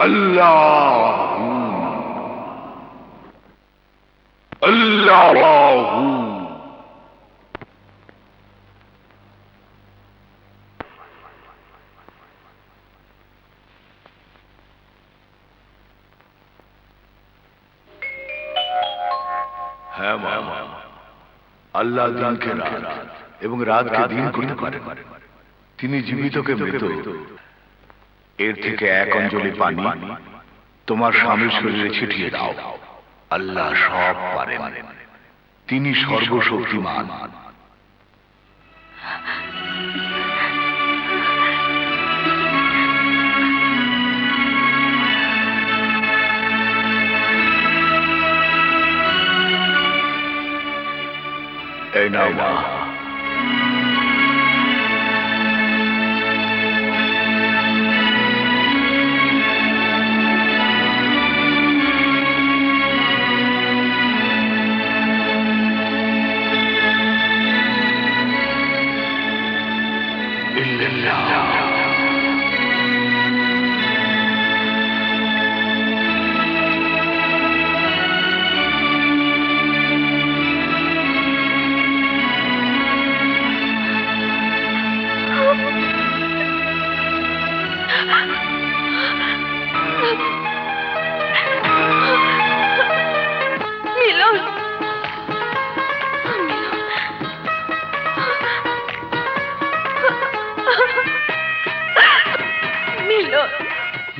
আল্লাহ আল্লাহ হ্যাঁ মা। আল্লাহ দিনকে রাত এবং রাতকে দিন করতে তিনি জীবিতকে মৃত। এর থেকে এক অঞ্জলি পানি তোমার স্বামীর শরীরে ছিটিয়ে দাও। আল্লাহ সব পারেন। তিনি সর্বশক্তিমান। এই নাও মা। ইল্লাল্লাহ মিলন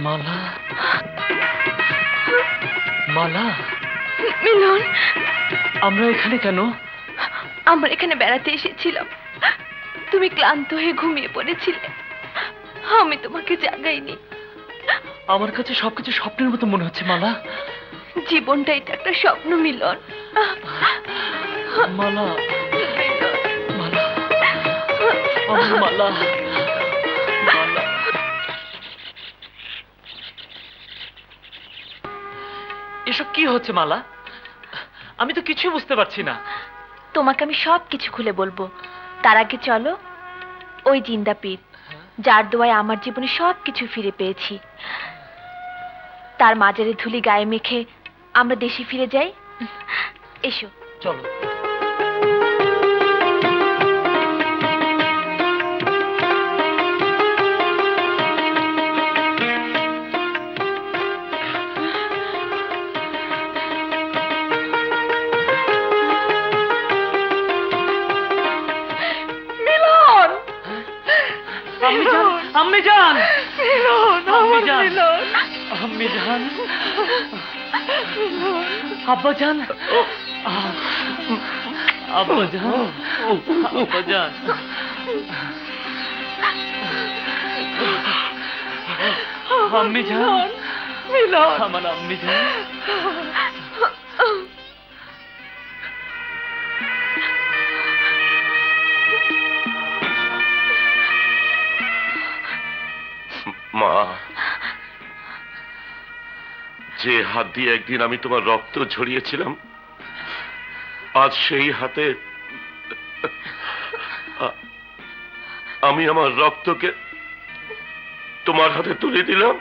মালা? মালা? মিলন। আমরা এখানে কেন? আমরা এখানে বেড়াতে এসেছিলাম। তুমি ক্লান্ত হয়ে ঘুমিয়ে পড়েছিলে। আমি তোমাকে জাগাইনি। আমার কাছে সবকিছু স্বপ্নের মতো মনে হচ্ছে মালা। জীবনটা এটা একটা স্বপ্ন মিলন। মালা। মালা। মালা। এসব কি হচ্ছে মালা? আমি তো কিছু বুঝতে পারছি না। তোমাকে আমি সব কিছু খুলে বলব। তার আগে চলো ওই জিন্দা পীর যার দোয়ায় আমার জীবনে সব কিছু ফিরে পেয়েছি। তার মাজারে ধুলি গায়ে মেখে আমরা দেশে ফিরে যাই। এসো। চলো। আহ, আব্বা জান। আব্বা জান। আম্মি জান। মিলন আমার আম্মি মা, যে হাত দিয়ে একদিন আমি তোমার রক্ত ঝরিয়েছিলাম, আজ সেই হাতে আমি আমার রক্তকে তোমার হাতে তুলে দিলাম।